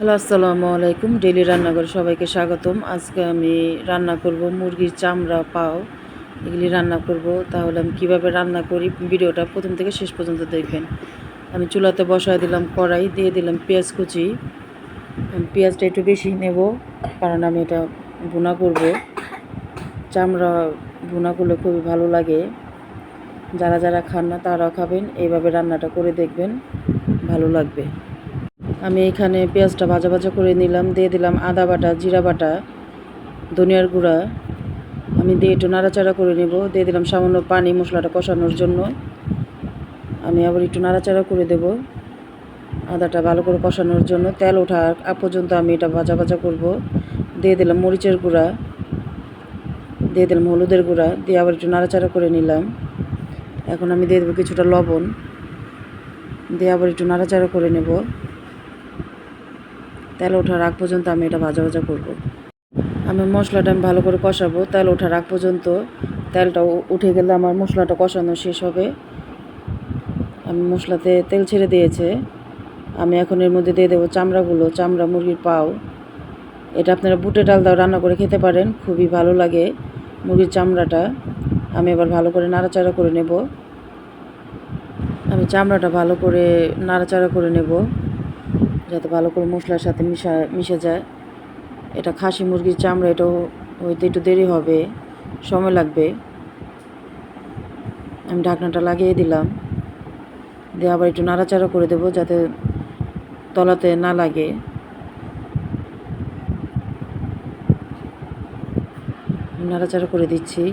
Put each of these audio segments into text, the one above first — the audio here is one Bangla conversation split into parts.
হ্যালো, আসসালামু আলাইকুম। ডেলি রান্নাঘর সবাইকে স্বাগতম। আজকে আমি রান্না করব মুরগির চামড়া পাও। এগুলি রান্না করব। তাহলে আমি কীভাবে রান্না করি ভিডিওটা প্রথম থেকে শেষ পর্যন্ত দেখবেন। আমি চুলাতে বসায় দিলাম কড়াই, দিয়ে দিলাম পেঁয়াজ কুচি। পেঁয়াজটা একটু বেশি নেব, কারণ আমি এটা ভুনা করব। চামড়া ভুনা করলে খুবই ভালো লাগে। যারা যারা খান না তারাও খাবেন। এইভাবে রান্নাটা করে দেখবেন, ভালো লাগবে। আমি এখানে পেঁয়াজটা ভাজা ভাজা করে নিলাম, দিয়ে দিলাম আদা বাটা, জিরা বাটা, ধনিয়ার গুঁড়া। আমি দিয়ে একটু নাড়াচাড়া করে নেব, দিয়ে দিলাম সামান্য পানি মশলাটা কষানোর জন্য। আমি আবার একটু নাড়াচাড়া করে দেব আদাটা ভালো করে কষানোর জন্য। তেল ওঠা আগ পর্যন্ত আমি এটা ভাজা ভাজা করব। দিয়ে দিলাম মরিচের গুঁড়া, দিয়ে দিলাম হলুদের গুঁড়া, দিয়ে আবার একটু নাড়াচাড়া করে নিলাম। এখন আমি দিয়ে দেবো কিছুটা লবণ, দিয়ে আবার একটু নাড়াচাড়া করে নেব। তেল ওঠার আগ পর্যন্ত আমি এটা ভাজা ভাজা করব। আমি মশলাটা আমি ভালো করে কষাবো। তেল ওঠার আগ পর্যন্ত তেলটা উঠে গেলে আমার মশলাটা কষানো শেষ হবে। আমি মশলাতে তেল ছেড়ে দিয়েছে। আমি এখন এর মধ্যে দিয়ে দেবো চামড়াগুলো, চামড়া, মুরগির পাও। এটা আপনারা বুটে ডাল দাও রান্না করে খেতে পারেন, খুবই ভালো লাগে মুরগির চামড়াটা। আমি এবার ভালো করে নাড়াচাড়া করে নেব। আমি চামড়াটা ভালো করে নাড়াচাড়া করে নেব। যাতে ভালো করে মশলার সাথে মিশা, মিশে যায়। এটা খাসি, মুরগির চামড়া, এটাও হইতে একটু দেরি হবে, সময় লাগবে। আমি ঢাকনাটা লাগিয়ে দিলাম। দিয়ে আবার একটু নাড়াচাড়া করে দেবো যাতে তলাতে না লাগে। নাড়াচাড়া করে দিচ্ছি।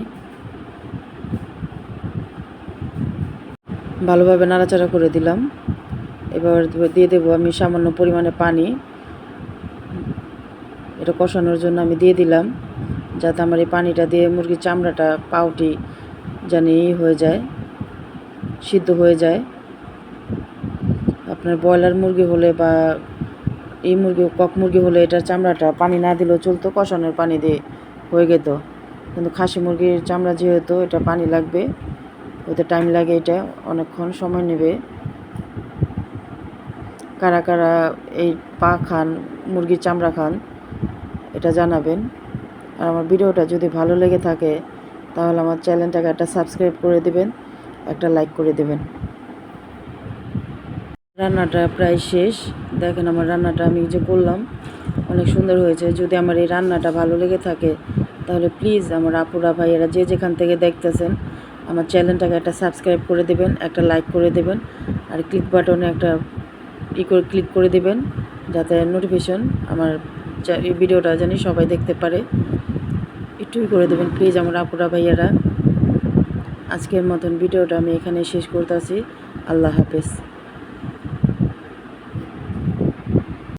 ভালোভাবে নাড়াচাড়া করে দিলাম। এবার দিয়ে দেবো আমি সামান্য পরিমাণে পানি। এটা কষানোর জন্য আমি দিয়ে দিলাম, যাতে আমার এই পানিটা দিয়ে মুরগির চামড়াটা পাউটি জানি হয়ে যায়, সিদ্ধ হয়ে যায়। আপনার ব্রয়লার মুরগি হলে বা এই মুরগি, কক মুরগি হলে এটার চামড়াটা পানি না দিলেও চলতো, কষানোর পানি দিয়ে হয়ে যেত কিন্তু খাসি মুরগির চামড়া যেহেতু, এটা পানি লাগবে, ওতে টাইম লাগে এটা, অনেকক্ষণ সময় নেবে। কারা কারা এই পা খান মুরগির চামড়া খান, এটা জানাবেন। আর আমার ভিডিওটা যদি ভালো লেগে থাকে, তাহলে আমার চ্যানেলটাকে একটা সাবস্ক্রাইব করে দিবেন, একটা লাইক করে দেবেন। রান্নাটা প্রায় শেষ। দেখেন আমার রান্নাটা আমি যে করলাম, অনেক সুন্দর হয়েছে। যদি আমার এই রান্নাটা ভালো লেগে থাকে, তাহলে প্লিজ আমার আপুরা, ভাইয়েরা যে যেখান থেকে দেখতেছেন, আমার চ্যানেলটাকে একটা সাবস্ক্রাইব করে দেবেন, একটা লাইক করে দেবেন, আর ক্লিক বাটনে একটা ই করে ক্লিক করে দেবেন, যাতে নোটিফিকেশন আমার এই ভিডিওটা জানি সবাই দেখতে পারে। একটু করে দেবেন প্লিজ আমার আপুরা, ভাইয়ারা। আজকের মতন ভিডিওটা আমি এখানে শেষ করতেছি। আল্লাহ হাফেজ।